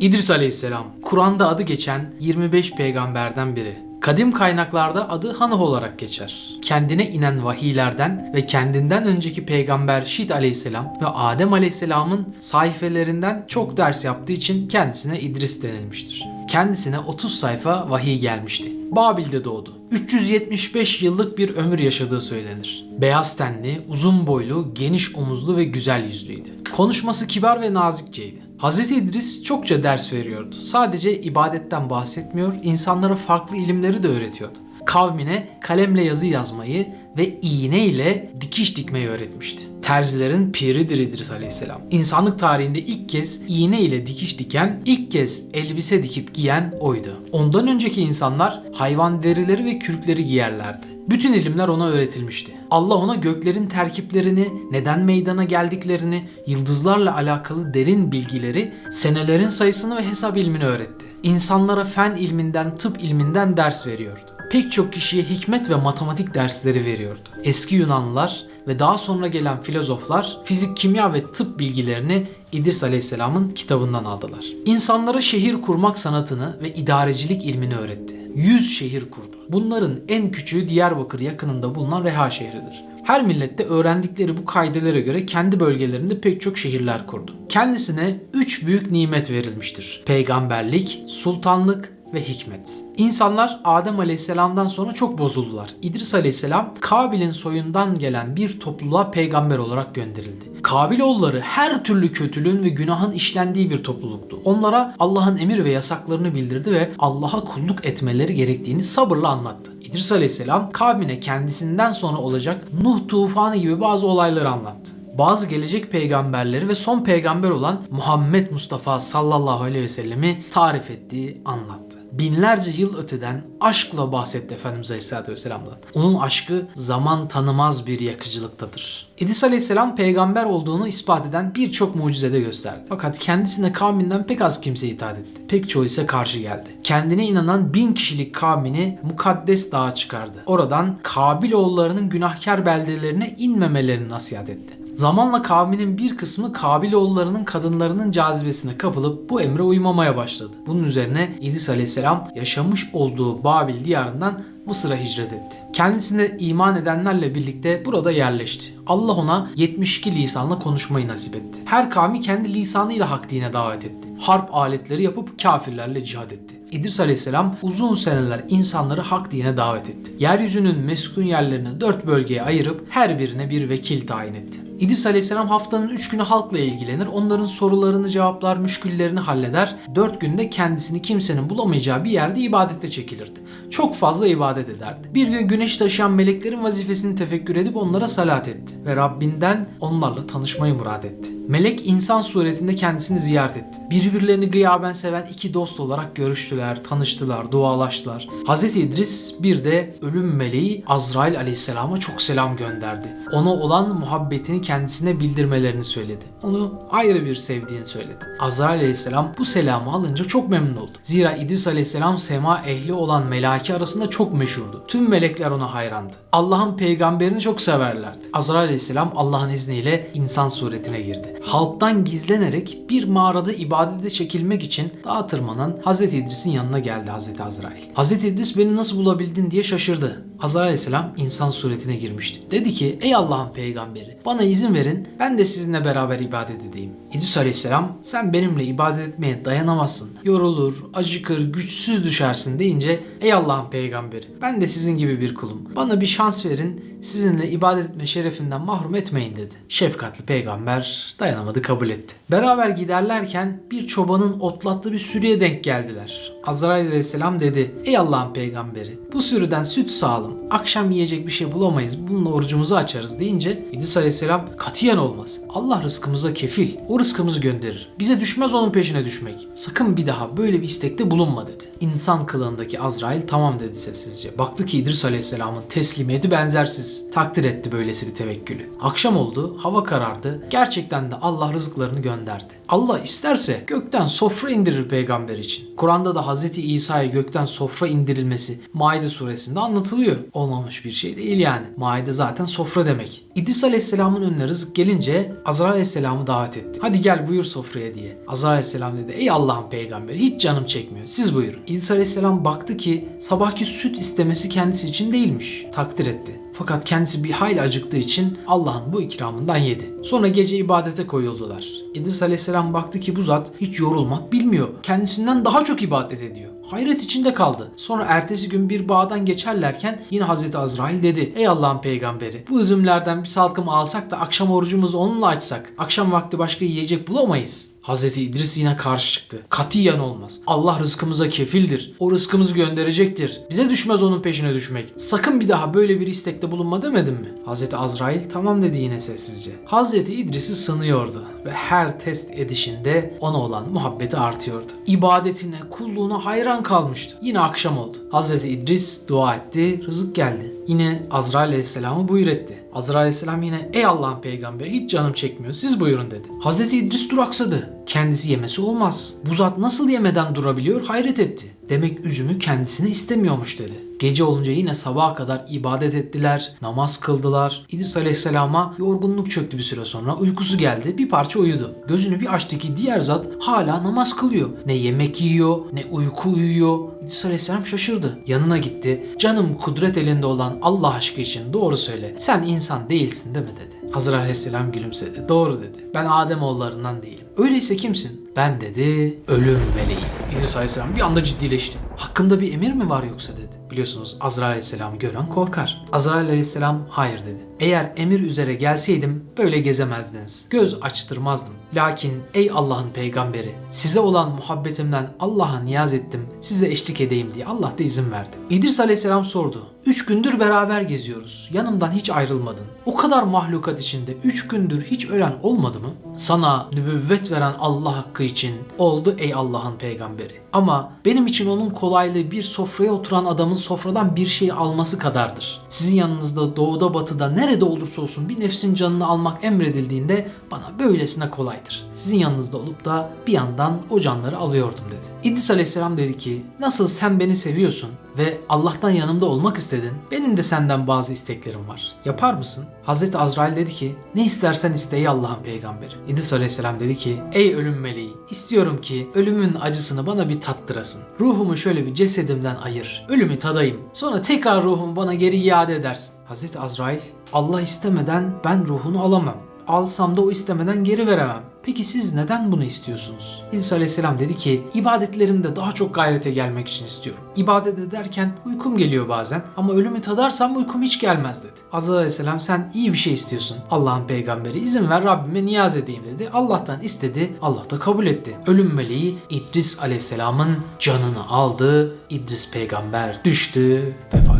İdris Aleyhisselam, Kur'an'da adı geçen 25 peygamberden biri. Kadim kaynaklarda adı Hanıh olarak geçer. Kendine inen vahiylerden ve kendinden önceki peygamber Şit aleyhisselam ve Adem aleyhisselamın sayfelerinden çok ders yaptığı için kendisine İdris denilmiştir. Kendisine 30 sayfa vahiy gelmişti. Babil'de doğdu. 375 yıllık bir ömür yaşadığı söylenir. Beyaz tenli, uzun boylu, geniş omuzlu ve güzel yüzlüydü. Konuşması kibar ve nazikçeydi. Hz. İdris çokça ders veriyordu. Sadece ibadetten bahsetmiyor, insanlara farklı ilimleri de öğretiyordu. Kavmine kalemle yazı yazmayı ve iğne ile dikiş dikmeyi öğretmişti. Terzilerin piridir İdris Aleyhisselam. İnsanlık tarihinde ilk kez iğne ile dikiş diken, ilk kez elbise dikip giyen oydu. Ondan önceki insanlar hayvan derileri ve kürkleri giyerlerdi. Bütün ilimler ona öğretilmişti. Allah ona göklerin terkiplerini, neden meydana geldiklerini, yıldızlarla alakalı derin bilgileri, senelerin sayısını ve hesap ilmini öğretti. İnsanlara fen ilminden, tıp ilminden ders veriyordu. Pek çok kişiye hikmet ve matematik dersleri veriyordu. Eski Yunanlılar ve daha sonra gelen filozoflar fizik, kimya ve tıp bilgilerini İdris Aleyhisselam'ın kitabından aldılar. İnsanlara şehir kurmak sanatını ve idarecilik ilmini öğretti. 100 şehir kurdu. Bunların en küçüğü Diyarbakır yakınında bulunan Reha şehridir. Her millette öğrendikleri bu kaidelere göre kendi bölgelerinde pek çok şehirler kurdu. Kendisine üç büyük nimet verilmiştir. Peygamberlik, sultanlık ve hikmet. İnsanlar Adem Aleyhisselam'dan sonra çok bozuldular. İdris Aleyhisselam Kabil'in soyundan gelen bir topluluğa peygamber olarak gönderildi. Kabiloğulları her türlü kötülüğün ve günahın işlendiği bir topluluktu. Onlara Allah'ın emir ve yasaklarını bildirdi ve Allah'a kulluk etmeleri gerektiğini sabırla anlattı. İdris Aleyhisselam kavmine kendisinden sonra olacak Nuh tufanı gibi bazı olayları anlattı bazı gelecek peygamberleri ve son peygamber olan Muhammed Mustafa sallallahu aleyhi ve sellemi tarif ettiği anlattı. Binlerce yıl öteden aşkla bahsetti Efendimiz Aleyhisselatü Vesselam'dan. Onun aşkı zaman tanımaz bir yakıcılıktadır. İdris Aleyhisselam peygamber olduğunu ispat eden birçok mucizede gösterdi. Fakat kendisine kavminden pek az kimse itaat etti. Pek çoğu ise karşı geldi. Kendine inanan bin kişilik kavmini mukaddes dağa çıkardı. Oradan Kabiloğullarının günahkar beldelerine inmemelerini nasihat etti. Zamanla kavminin bir kısmı Kabiloğullarının kadınlarının cazibesine kapılıp bu emre uymamaya başladı. Bunun üzerine İdris Aleyhisselam yaşamış olduğu Babil diyarından Mısır'a hicret etti. Kendisine iman edenlerle birlikte burada yerleşti. Allah ona 72 lisanla konuşmayı nasip etti. Her kavmi kendi lisanıyla hak dine davet etti. Harp aletleri yapıp kafirlerle cihad etti. İdris Aleyhisselam uzun seneler insanları hak dine davet etti. Yeryüzünün meskun yerlerini dört bölgeye ayırıp her birine bir vekil tayin etti. İdris Aleyhisselam haftanın 3 günü halkla ilgilenir, onların sorularını cevaplar, müşküllerini halleder. 4 günde kendisini kimsenin bulamayacağı bir yerde ibadete çekilirdi. Çok fazla ibadet ederdi. Bir gün güneş taşıyan meleklerin vazifesini tefekkür edip onlara salat etti. Ve Rabbinden onlarla tanışmayı murad etti. Melek insan suretinde kendisini ziyaret etti. Birbirlerini gıyaben seven iki dost olarak görüştüler, tanıştılar, dualaştılar. Hz. İdris bir de ölüm meleği Azrail aleyhisselama çok selam gönderdi. Ona olan muhabbetini kendisine bildirmelerini söyledi. Onu ayrı bir sevdiğini söyledi. Azrail aleyhisselam bu selamı alınca çok memnun oldu. Zira İdris aleyhisselam sema ehli olan melaki arasında çok meşhurdu. Tüm melekler ona hayrandı. Allah'ın peygamberini çok severlerdi. Azrail aleyhisselam Allah'ın izniyle insan suretine girdi. Halktan gizlenerek bir mağarada ibadete çekilmek için dağa tırmanan Hz. İdris'in yanına geldi Hz. Azrail. Hz. İdris beni nasıl bulabildin diye şaşırdı. Azrail aleyhisselam insan suretine girmişti. Dedi ki ey Allah'ın peygamberi bana izin verin ben de sizinle beraber ibadet edeyim. İdris aleyhisselam sen benimle ibadet etmeye dayanamazsın. Yorulur, acıkır, güçsüz düşersin deyince ey Allah'ın peygamberi ben de sizin gibi bir kulum. Bana bir şans verin sizinle ibadet etme şerefinden mahrum etmeyin dedi. Şefkatli peygamber dayanamadı kabul etti. Beraber giderlerken bir çobanın otlattığı bir sürüye denk geldiler. Azrail aleyhisselam dedi ey Allah'ın peygamberi bu sürüden süt sağalım. Akşam yiyecek bir şey bulamayız bununla orucumuzu açarız deyince İdris aleyhisselam katiyen olmaz. Allah rızkımıza kefil. O rızkımızı gönderir. Bize düşmez onun peşine düşmek. Sakın bir daha böyle bir istekte bulunma dedi. İnsan kılığındaki Azrail tamam dedi sessizce. Baktı ki İdris aleyhisselamın teslimiyeti benzersiz. Takdir etti böylesi bir tevekkülü. Akşam oldu, hava karardı. Gerçekten de Allah rızıklarını gönderdi. Allah isterse gökten sofra indirir peygamber için. Kur'an'da da Hz. İsa'ya gökten sofra indirilmesi Maide suresinde anlatılıyor. Olmamış bir şey değil yani. Maide zaten sofra demek. İdris Aleyhisselam'ın önüne rızık gelince Azrail Aleyhisselam'ı davet etti. Hadi gel buyur sofraya diye. Azrail Aleyhisselam dedi ey Allah'ın peygamberi hiç canım çekmiyor. Siz buyurun. İdris Aleyhisselam baktı ki sabahki süt istemesi kendisi için değilmiş. Takdir etti. Fakat kendisi bir hayli acıktığı için Allah'ın bu ikramından yedi. Sonra gece ibadete koyuldular. İdris Aleyhisselam baktı ki bu zat hiç yorulmak bilmiyor. Kendisinden daha çok ibadet ediyor. Hayret içinde kaldı. Sonra ertesi gün bir bağdan geçerlerken yine Hazreti Azrail dedi. Ey Allah'ın peygamberi bu üzümlerden bir salkım alsak da akşam orucumuzu onunla açsak. Akşam vakti başka yiyecek bulamayız. Hazreti İdris yine karşı çıktı. Katiyen olmaz. Allah rızkımıza kefildir. O rızkımızı gönderecektir. Bize düşmez onun peşine düşmek. Sakın bir daha böyle bir istekte bulunma demedim mi? Hazreti Azrail tamam dedi yine sessizce. Hazreti İdris'i sınıyordu ve her test edişinde ona olan muhabbeti artıyordu. İbadetine, kulluğuna hayran kalmıştı. Yine akşam oldu. Hazreti İdris dua etti, rızık geldi. Yine Azrail Aleyhisselam'ı buyur etti. Azrail Aleyhisselam yine ey Allah'ın peygamberi hiç canım çekmiyor siz buyurun dedi. Hazreti İdris duraksadı. Kendisi yemesi olmaz. Bu zat nasıl yemeden durabiliyor hayret etti. Demek üzümü kendisine istemiyormuş dedi. Gece olunca yine sabaha kadar ibadet ettiler, namaz kıldılar. İdris Aleyhisselam'a yorgunluk çöktü bir süre sonra. Uykusu geldi, bir parça uyudu. Gözünü bir açtı ki diğer zat hala namaz kılıyor. Ne yemek yiyor, ne uyku uyuyor. İdris Aleyhisselam şaşırdı. Yanına gitti. Canım kudret elinde olan Allah aşkı için doğru söyle. Sen insan değilsin değil mi dedi. Hazır Aleyhisselam gülümsedi. Doğru dedi. Ben Adem oğullarından değilim. Öyleyse kimsin? Ben dedi ölüm meleğim. İdris Aleyhisselam bir anda ciddileşti. Hakkımda bir emir mi var yoksa dedi. Biliyorsunuz Azrail Aleyhisselam'ı gören korkar. Azrail Aleyhisselam hayır dedi. Eğer emir üzere gelseydim böyle gezemezdiniz. Göz açtırmazdım. Lakin ey Allah'ın peygamberi size olan muhabbetimden Allah'a niyaz ettim. Size eşlik edeyim diye Allah da izin verdi. İdris Aleyhisselam sordu. Üç gündür beraber geziyoruz. Yanımdan hiç ayrılmadın. O kadar mahlukat içinde üç gündür hiç ölen olmadı mı? Sana nübüvvet veren Allah hakkı için oldu ey Allah'ın peygamberi. Ama benim için onun kolaylığı bir sofraya oturan adamın sofradan bir şey alması kadardır. Sizin yanınızda doğuda batıda nerede olursa olsun bir nefsin canını almak emredildiğinde bana böylesine kolaydır. Sizin yanınızda olup da bir yandan o canları alıyordum dedi. İdris Aleyhisselam dedi ki nasıl sen beni seviyorsun ve Allah'tan yanımda olmak istedin. Benim de senden bazı isteklerim var. Yapar mısın? Hazreti Azrail dedi ki ne istersen iste Allah'ın peygamberi. İdris Aleyhisselam dedi ki ey ölüm meleği istiyorum ki ölümün acısını bana bir tattırasın. Ruhumu şöyle bir cesedimden ayır. Ölümü tadayım. Sonra tekrar ruhumu bana geri iade edersin. Hazreti Azrail Allah istemeden ben ruhunu alamam. Alsam da o istemeden geri veremem. Peki siz neden bunu istiyorsunuz? İsa Aleyhisselam dedi ki ibadetlerimde daha çok gayrete gelmek için istiyorum. İbadet ederken uykum geliyor bazen ama ölümü tadarsam uykum hiç gelmez dedi. Azrail Aleyhisselam sen iyi bir şey istiyorsun. Allah'ın peygamberi izin ver Rabbime niyaz edeyim dedi. Allah'tan istedi. Allah da kabul etti. Ölüm meleği İdris Aleyhisselam'ın canını aldı. İdris peygamber düştü, vefat.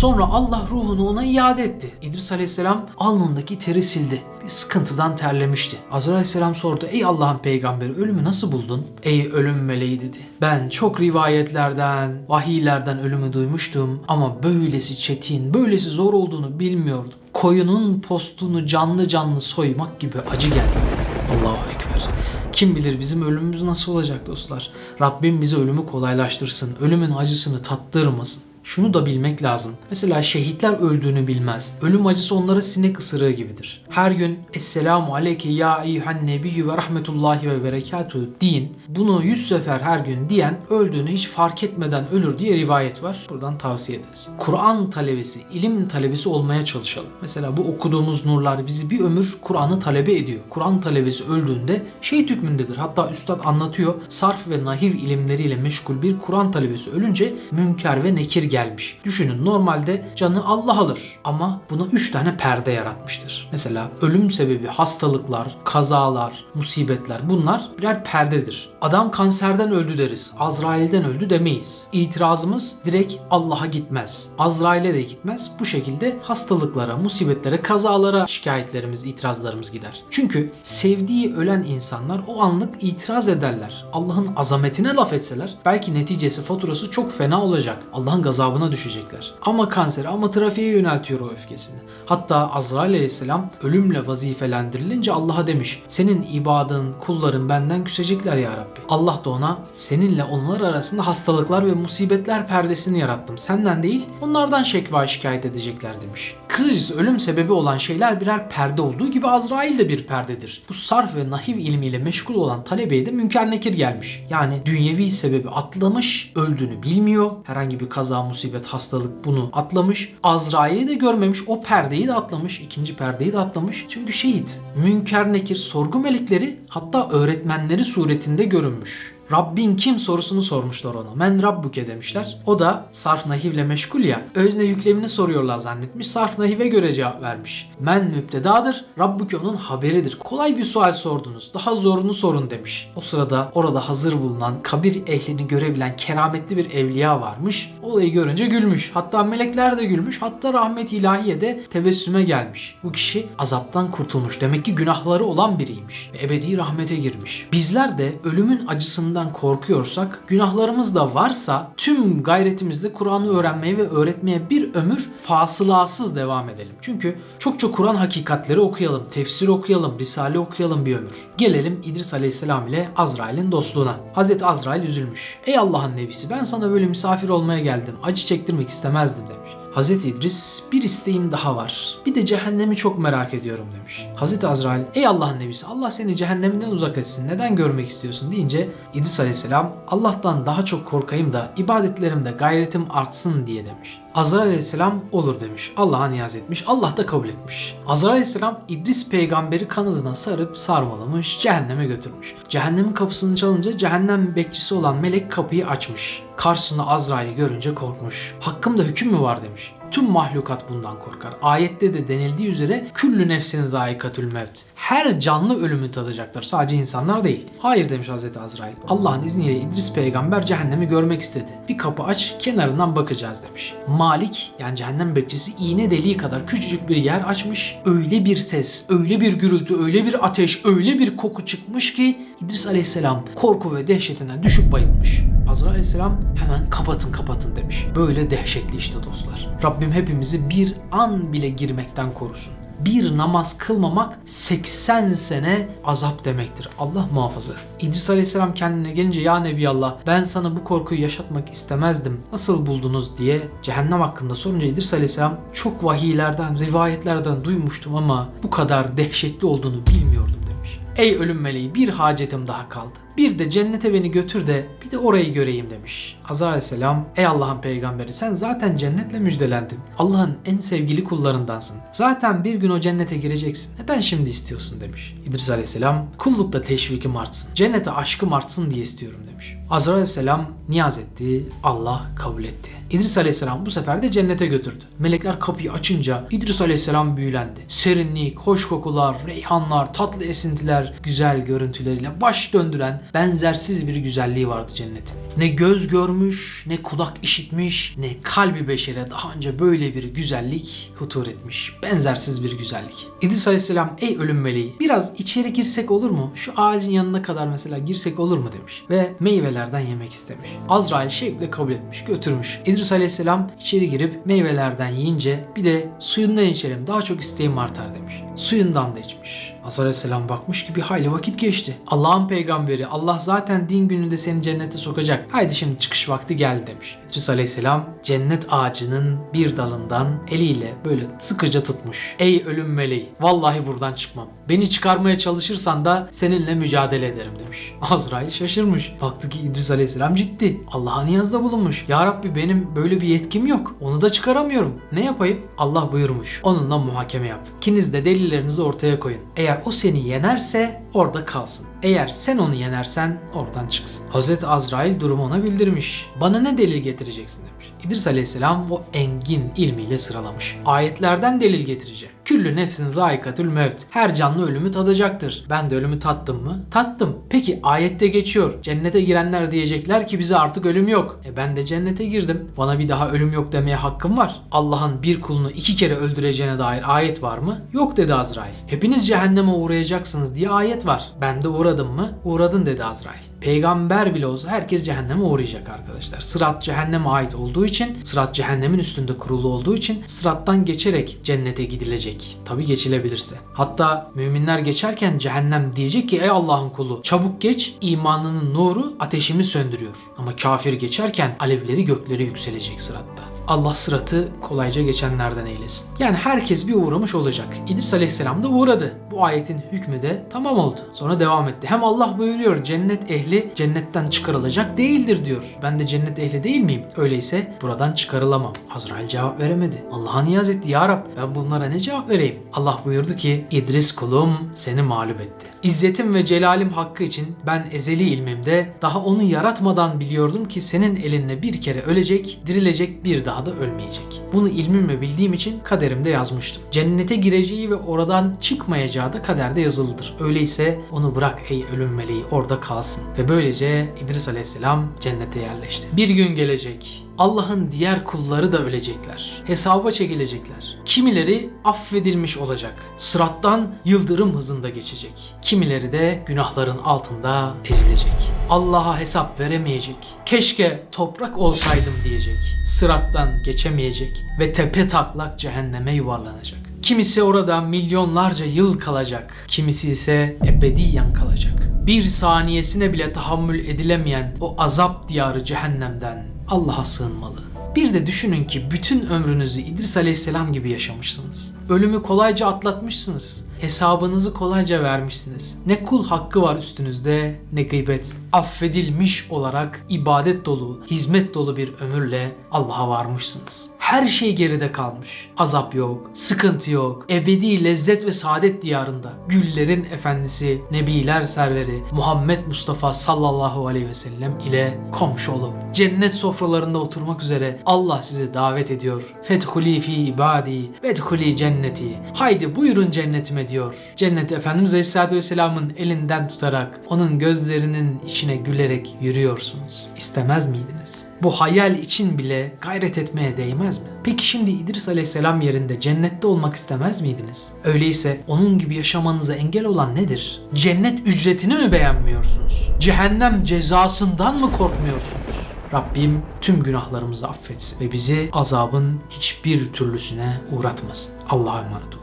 Sonra Allah ruhunu ona iade etti. İdris Aleyhisselam alnındaki teri sildi. Bir sıkıntıdan terlemişti. Azrail Aleyhisselam sordu. Ey Allah'ın peygamberi ölümü nasıl buldun? Ey ölüm meleği dedi. Ben çok rivayetlerden, vahiylerden ölümü duymuştum ama böylesi çetin, böylesi zor olduğunu bilmiyordum. Koyunun postunu canlı canlı soymak gibi acı geldi dedi. Allahu Ekber. Kim bilir bizim ölümümüz nasıl olacak dostlar. Rabbim bize ölümü kolaylaştırsın. Ölümün acısını tattırmasın. Şunu da bilmek lazım. Mesela şehitler öldüğünü bilmez. Ölüm acısı onlara sinek ısırığı gibidir. Her gün Esselamu aleyke ya eyyühen nebiyyü ve rahmetullahi ve berekatuhu deyin. Bunu yüz sefer her gün diyen öldüğünü hiç fark etmeden ölür diye rivayet var. Buradan tavsiye ederiz. Kur'an talebesi, ilim talebesi olmaya çalışalım. Mesela bu okuduğumuz nurlar bizi bir ömür Kur'an'ı talebe ediyor. Kur'an talebesi öldüğünde şehit hükmündedir. Hatta üstad anlatıyor. Sarf ve nahiv ilimleriyle meşgul bir Kur'an talebesi ölünce münker ve nekir gelmiş. Düşünün normalde canı Allah alır ama buna 3 tane perde yaratmıştır. Mesela ölüm sebebi hastalıklar, kazalar, musibetler bunlar birer perdedir. Adam kanserden öldü deriz. Azrail'den öldü demeyiz. İtirazımız direkt Allah'a gitmez. Azrail'e de gitmez. Bu şekilde hastalıklara, musibetlere, kazalara şikayetlerimiz, itirazlarımız gider. Çünkü sevdiği ölen insanlar o anlık itiraz ederler. Allah'ın azametine laf etseler belki neticesi faturası çok fena olacak. Allah'ın gazabı gazabına düşecekler. Ama kansere ama trafiğe yöneltiyor o öfkesini. Hatta Azrail aleyhisselam ölümle vazifelendirilince Allah'a demiş. Senin ibadın, kulların benden küsecekler ya Rabbi. Allah da ona seninle onlar arasında hastalıklar ve musibetler perdesini yarattım. Senden değil onlardan şekva şikayet edecekler demiş. Kısacası ölüm sebebi olan şeyler birer perde olduğu gibi Azrail de bir perdedir. Bu sarf ve nahiv ilmiyle meşgul olan talebeye de münker nekir gelmiş. Yani dünyevi sebebi atlamış, öldüğünü bilmiyor. Herhangi bir kaza, musibet, hastalık bunu atlamış. Azrail'i de görmemiş, o perdeyi de atlamış, ikinci perdeyi de atlamış. Çünkü şehit. Münker nekir sorgu melekleri hatta öğretmenleri suretinde görünmüş. Rabbin kim sorusunu sormuşlar ona. Men Rabbuke demişler. O da sarf nahivle meşgul ya. Özne yüklemini soruyorlar zannetmiş. Sarf nahive göre cevap vermiş. Men müptedadır. Rabbuke onun haberidir. Kolay bir sual sordunuz. Daha zorunu sorun demiş. O sırada orada hazır bulunan kabir ehlini görebilen kerametli bir evliya varmış. Olayı görünce gülmüş. Hatta melekler de gülmüş. Hatta rahmet ilahiye de tebessüme gelmiş. Bu kişi azaptan kurtulmuş. Demek ki günahları olan biriymiş. Ve ebedi rahmete girmiş. Bizler de ölümün acısından korkuyorsak, günahlarımız da varsa tüm gayretimizle Kur'an'ı öğrenmeye ve öğretmeye bir ömür fasılasız devam edelim. Çünkü çokça Kur'an hakikatleri okuyalım, tefsir okuyalım, risale okuyalım bir ömür. Gelelim İdris Aleyhisselam ile Azrail'in dostluğuna. Hazreti Azrail üzülmüş. Ey Allah'ın nebisi ben sana böyle misafir olmaya geldim. Acı çektirmek istemezdim demiş. Hazreti İdris bir isteğim daha var. Bir de cehennemi çok merak ediyorum demiş. Hazreti Azrail ey Allah'ın nebisi Allah seni cehenneminden uzak etsin neden görmek istiyorsun deyince İdris aleyhisselam Allah'tan daha çok korkayım da ibadetlerimde gayretim artsın diye demiş. Azrail aleyhisselam olur demiş. Allah'a niyaz etmiş. Allah da kabul etmiş. Azrail aleyhisselam İdris peygamberi kanadına sarıp sarmalamış, cehenneme götürmüş. Cehennemin kapısını çalınca cehennem bekçisi olan melek kapıyı açmış. Karşısında Azrail'i görünce korkmuş. Hakkımda hüküm mü var demiş. Tüm mahlukat bundan korkar. Ayette de denildiği üzere küllü nefsini daikatül mevt. Her canlı ölümü tadacaktır. Sadece insanlar değil. Hayır demiş Hazreti Azrail. Allah'ın izniyle İdris peygamber cehennemi görmek istedi. Bir kapı aç kenarından bakacağız demiş. Malik yani cehennem bekçisi iğne deliği kadar küçücük bir yer açmış. Öyle bir ses, öyle bir gürültü, öyle bir ateş, öyle bir koku çıkmış ki İdris aleyhisselam korku ve dehşetinden düşüp bayılmış. Azrail aleyhisselam hemen kapatın kapatın demiş. Böyle dehşetli işte dostlar. Rabbim hepimizi bir an bile girmekten korusun. Bir namaz kılmamak 80 sene azap demektir. Allah muhafaza. İdris Aleyhisselam kendine gelince ya Nebiyallah ben sana bu korkuyu yaşatmak istemezdim. Nasıl buldunuz diye cehennem hakkında sorunca İdris Aleyhisselam çok vahiylerden, rivayetlerden duymuştum ama bu kadar dehşetli olduğunu bilmiyordum demiş. Ey ölüm meleği bir hacetim daha kaldı. Bir de cennete beni götür de bir de orayı göreyim demiş. Azrail aleyhisselam ey Allah'ın peygamberi sen zaten cennetle müjdelendin. Allah'ın en sevgili kullarındansın. Zaten bir gün o cennete gireceksin. Neden şimdi istiyorsun demiş. İdris aleyhisselam kullukta teşvikim artsın. Cennete aşkım artsın diye istiyorum demiş. Azrail aleyhisselam niyaz etti. Allah kabul etti. İdris aleyhisselam bu sefer de cennete götürdü. Melekler kapıyı açınca İdris aleyhisselam büyülendi. Serinlik, hoş kokular, reyhanlar, tatlı esintiler, güzel görüntüleriyle baş döndüren benzersiz bir güzelliği vardı cennetin. Ne göz görmüş, ne kulak işitmiş, ne kalbi beşere daha önce böyle bir güzellik hutur etmiş. Benzersiz bir güzellik. İdris aleyhisselam ey ölüm meleği biraz içeri girsek olur mu? Şu ağacın yanına kadar mesela girsek olur mu demiş. Ve meyvelerden yemek istemiş. Azrail şevkle kabul etmiş, götürmüş. İdris aleyhisselam içeri girip meyvelerden yiyince bir de suyundan içelim daha çok isteğim artar demiş. Suyundan da içmiş. Azrail aleyhisselam bakmış ki bir hayli vakit geçti. Allah'ın peygamberi Allah zaten din gününde seni cennete sokacak. Haydi şimdi çıkış vakti geldi demiş. İdris aleyhisselam cennet ağacının bir dalından eliyle böyle sıkıca tutmuş. Ey ölüm meleği vallahi buradan çıkmam. Beni çıkarmaya çalışırsan da seninle mücadele ederim demiş. Azrail şaşırmış. Baktı ki İdris aleyhisselam ciddi. Allah'a niyazda bulunmuş. Ya Rabbi benim böyle bir yetkim yok. Onu da çıkaramıyorum. Ne yapayım? Allah buyurmuş. Onunla muhakeme yap. İkiniz de delillerinizi ortaya koyun. Eğer o seni yenerse orada kalsın. Eğer sen onu yenersen oradan çıksın. Hazreti Azrail durumu ona bildirmiş. Bana ne delil getireceksin demiş. İdris aleyhisselam o engin ilmiyle sıralamış. Ayetlerden delil getireceğim. Küllü nefsin zayikatül mevt. Her canlı ölümü tadacaktır. Ben de ölümü tattım mı? Tattım. Peki ayette geçiyor. Cennete girenler diyecekler ki bize artık ölüm yok. E ben de cennete girdim. Bana bir daha ölüm yok demeye hakkım var. Allah'ın bir kulunu iki kere öldüreceğine dair ayet var mı? Yok dedi Azrail. Hepiniz cehenneme uğrayacaksınız diye ayet var. Ben de uğradım mı? Uğradın dedi Azrail. Peygamber bile olsa herkes cehenneme uğrayacak arkadaşlar. Sırat cehenneme ait olduğu için, sırat cehennemin üstünde kurulu olduğu için sırattan geçerek cennete gidilecek. Tabi geçilebilirse. Hatta müminler geçerken cehennem diyecek ki ey Allah'ın kulu çabuk geç imanının nuru ateşimi söndürüyor. Ama kafir geçerken alevleri göklere yükselecek sıratta. Allah sıratı kolayca geçenlerden eylesin. Yani herkes bir uğramış olacak. İdris Aleyhisselam da uğradı. Bu ayetin hükmü de tamam oldu. Sonra devam etti. Hem Allah buyuruyor cennet ehli cennetten çıkarılacak değildir diyor. Ben de cennet ehli değil miyim? Öyleyse buradan çıkarılamam. Azrail cevap veremedi. Allah'a niyaz etti. Ya Rab ben bunlara ne cevap vereyim? Allah buyurdu ki İdris kulum seni mağlup etti. İzzetim ve celalim hakkı için ben ezeli ilmimde daha onu yaratmadan biliyordum ki senin elinle bir kere ölecek, dirilecek bir daha da ölmeyecek. Bunu ilmimle bildiğim için kaderimde yazmıştım. Cennete gireceği ve oradan çıkmayacağı da kaderde yazılıdır. Öyleyse onu bırak ey ölüm meleği orada kalsın. Ve böylece İdris aleyhisselam cennete yerleşti. Bir gün gelecek. Allah'ın diğer kulları da ölecekler. Hesaba çekilecekler. Kimileri affedilmiş olacak. Sırattan yıldırım hızında geçecek. Kimileri de günahların altında ezilecek. Allah'a hesap veremeyecek. Keşke toprak olsaydım diyecek. Sırattan geçemeyecek ve tepe taklak cehenneme yuvarlanacak. Kimisi orada milyonlarca yıl kalacak. Kimisi ise ebediyen kalacak. Bir saniyesine bile tahammül edilemeyen o azap diyarı cehennemden Allah'a sığınmalı. Bir de düşünün ki bütün ömrünüzü İdris Aleyhisselam gibi yaşamışsınız. Ölümü kolayca atlatmışsınız. Hesabınızı kolayca vermişsiniz. Ne kul hakkı var üstünüzde ne gıybet. Affedilmiş olarak ibadet dolu, hizmet dolu bir ömürle Allah'a varmışsınız. Her şey geride kalmış. Azap yok, sıkıntı yok. Ebedi lezzet ve saadet diyarında. Güllerin efendisi, nebiler serveri Muhammed Mustafa sallallahu aleyhi ve sellem ile komşu olup cennet sofralarında oturmak üzere Allah sizi davet ediyor. Fethuli fi ibadi, fethuli cenneti. Haydi buyurun cennetime diyor. Cennet Efendimiz Aleyhisselatü Vesselam'ın elinden tutarak onun gözlerinin içine gülerek yürüyorsunuz. İstemez miydiniz? Bu hayal için bile gayret etmeye değmez mi? Peki şimdi İdris Aleyhisselam yerinde cennette olmak istemez miydiniz? Öyleyse onun gibi yaşamanıza engel olan nedir? Cennet ücretini mi beğenmiyorsunuz? Cehennem cezasından mı korkmuyorsunuz? Rabbim tüm günahlarımızı affetsin ve bizi azabın hiçbir türlüsüne uğratmasın. Allah'a emanet olun.